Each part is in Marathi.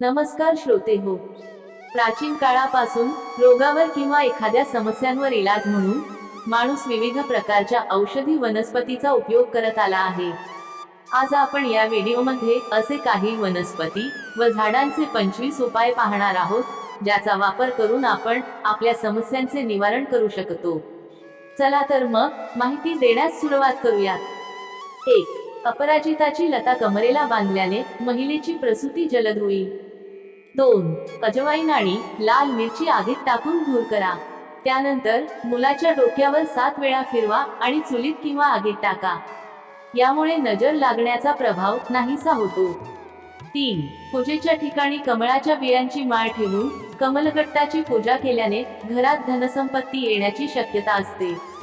नमस्कार श्रोते हो. प्राचीन काळापासून रोगावर किंवा एखाद्या समस्यांवर इलाज म्हणून माणूस विविध प्रकारच्या औषधी वनस्पतीचा उपयोग करत आला आहे. आज आपण या व्हिडिओमध्ये असे काही वनस्पती व झाडांचे पंचवीस उपाय पाहणार आहोत ज्याचा वापर करून आपण आपल्या समस्यांचे निवारण करू शकतो. चला तर मग माहिती देण्यास सुरुवात करूयात. एक अपराजिताची लता कमरेला बांधल्याने महिलेची प्रसूती जलद होईल दोन अजवाईन आणि लाल मिरची आगीत टाकून धूर करा. त्यानंतर मुलाच्या डोक्यावर सात वेळा फिरवा आणि चुलीत किंवा आगीत टाका. यामुळे नजर लागण्याचा प्रभाव नाहीसा होतो. तीन पूजेच्या ठिकाणी कमळाच्या बियांची माळ ठेवून कमलगट्टाची पूजा केल्याने घरात धनसंपत्ती येण्याची शक्यता असते.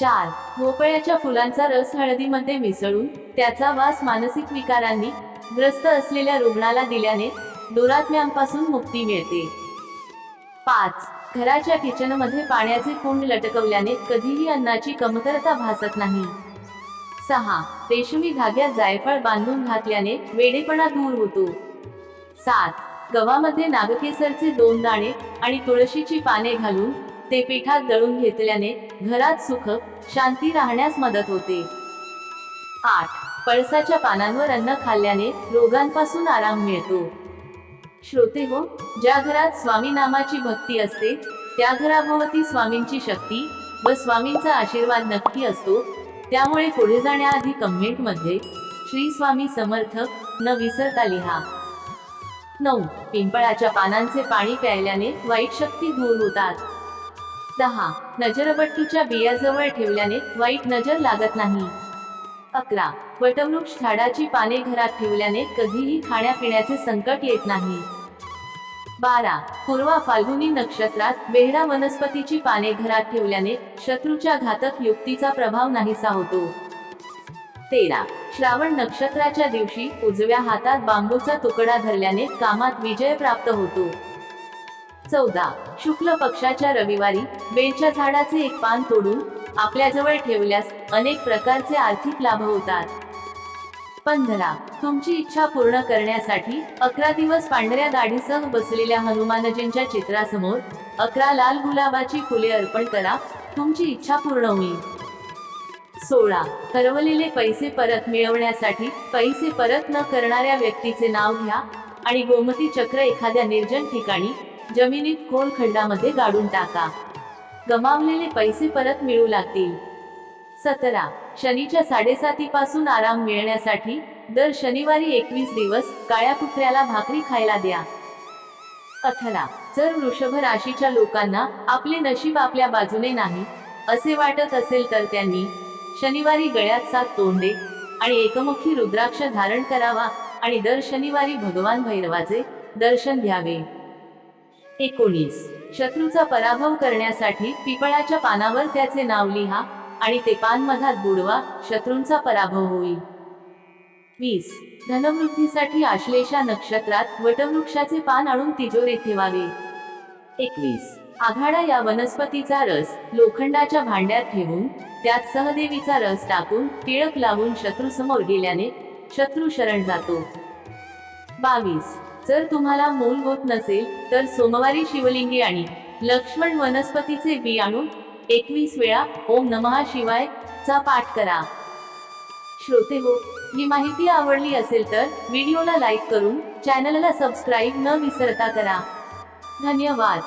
चार भोपळ्याच्या फुलांचा रस हळदीमध्ये मिसळून त्याचा वास मानसिक विकारांनी ग्रस्त असलेल्या रुग्णाला दिल्याने दुरात्म्यांपासून मुक्ती मिळते. पाच घराच्या किचनमध्ये पाण्याचे कुंड लटकवल्याने कधीही अन्नाची कमतरता भासत नाही. सहा रेशमी धाग्यात जायफळ बांधून घातल्याने वेडेपणा दूर होतो. सात गव्हामध्ये नागकेसरचे दोन दाणे आणि तुळशीची पाने घालून ते पिठात दळून घेतल्याने घरात सुख शांती राहण्यास मदत होते. आठ. पळसाच्या पानांवर अन्न खाल्ल्याने रोगांपासून आराम मिळतो. श्रोते हो ज्या घरात स्वामी नामाची भक्ती असते त्या घराभोवती स्वामींची शक्ती व स्वामींचा आशीर्वाद नक्की असतो त्यामुळे पुढे जाण्याआधी कमेंटमध्ये श्री स्वामी समर्थ न विसरता लिहा. नऊ. पिंपळाच्या पानांचे पाणी प्यायल्याने वाईट शक्ती दूर होतात. दहा नजरबट्टूच्या बियाजवळ ठेवल्याने वाईट नजर लागत नाही. अकरा. वटवृक्ष झाडाची पाने घरात ठेवल्याने कधीही खाण्यापिण्याचे संकट येत नाही. बारा. पूर्वा फाल्गुनी नक्षत्रात बेहडा वनस्पतीची पाने घरात ठेवल्याने शत्रूच्या घातक युक्तीचा प्रभाव नाहीसा होतो. तेरा. श्रावण नक्षत्राच्या दिवशी उजव्या हातात बांबूचा तुकडा धरल्याने कामात विजय प्राप्त होतो. चौदा शुक्ल पक्षाच्या रविवारी बेलच्या झाडाचे एक पान तोडून आपल्याजवळ ठेवल्यास अनेक प्रकारचे आर्थिक लाभ होतात. पंधरा तुमची इच्छा पूर्ण करण्यासाठी अकरा दिवस पांढऱ्या दाढीसह बसलेल्या हनुमानजींच्या चित्रासमोर अकरा लाल गुलाबाची फुले अर्पण करा तुमची इच्छा पूर्ण होईल. सोळा हरवलेले पैसे परत मिळवण्यासाठी पैसे परत न करणाऱ्या व्यक्तीचे नाव घ्या आणि गोमती चक्र एखाद्या निर्जन ठिकाणी जमिनीत खोल खंडामध्ये गाडून टाका. गमावलेले पैसे परत मिळू लागतील. सतरा. शनीच्या साडेसातीपासून आराम मिळण्यासाठी दर शनिवारी एकवीस दिवस काळ्या कुत्र्याला भाकरी खायला द्या. अठरा. जर वृषभ राशीच्या लोकांना आपले नशीब आपल्या बाजूने नाही असे वाटत असेल तर त्यांनी शनिवारी गळ्यात सात तोंडे आणि एकमुखी रुद्राक्ष धारण करावा आणि दर शनिवारी भगवान भैरवाचे दर्शन घ्यावे. एकोणीस. शत्रूचा पराभव करण्यासाठी पिपळाच्या पानावर त्याचे नाव लिहा आणि ते पान मधात बुडवा शत्रूंचा पराभव होईल. वीस. धनवृद्धीसाठी आश्लेषा नक्षत्रात वटवृक्षाचे पान आणून तिजोरीत ठेवावे. एकवीस. आघाडा या वनस्पतीचा रस लोखंडाच्या भांड्यात ठेवून त्यात सहदेवीचा रस टाकून टिळक लावून शत्रू समोर गेल्याने शत्रू शरण जातो. बावीस. जर तुम्हाला मूल होत नसेल तर सोमवारी शिवलिंगी आणि लक्ष्मण वनस्पतीचे बी आणून एकवीस वेळा ओम नमहा शिवाय चा पाठ करा. श्रोते हो ही माहिती आवडली असेल तर व्हिडिओला लाईक करून चॅनलला सबस्क्राईब न विसरता करा. धन्यवाद.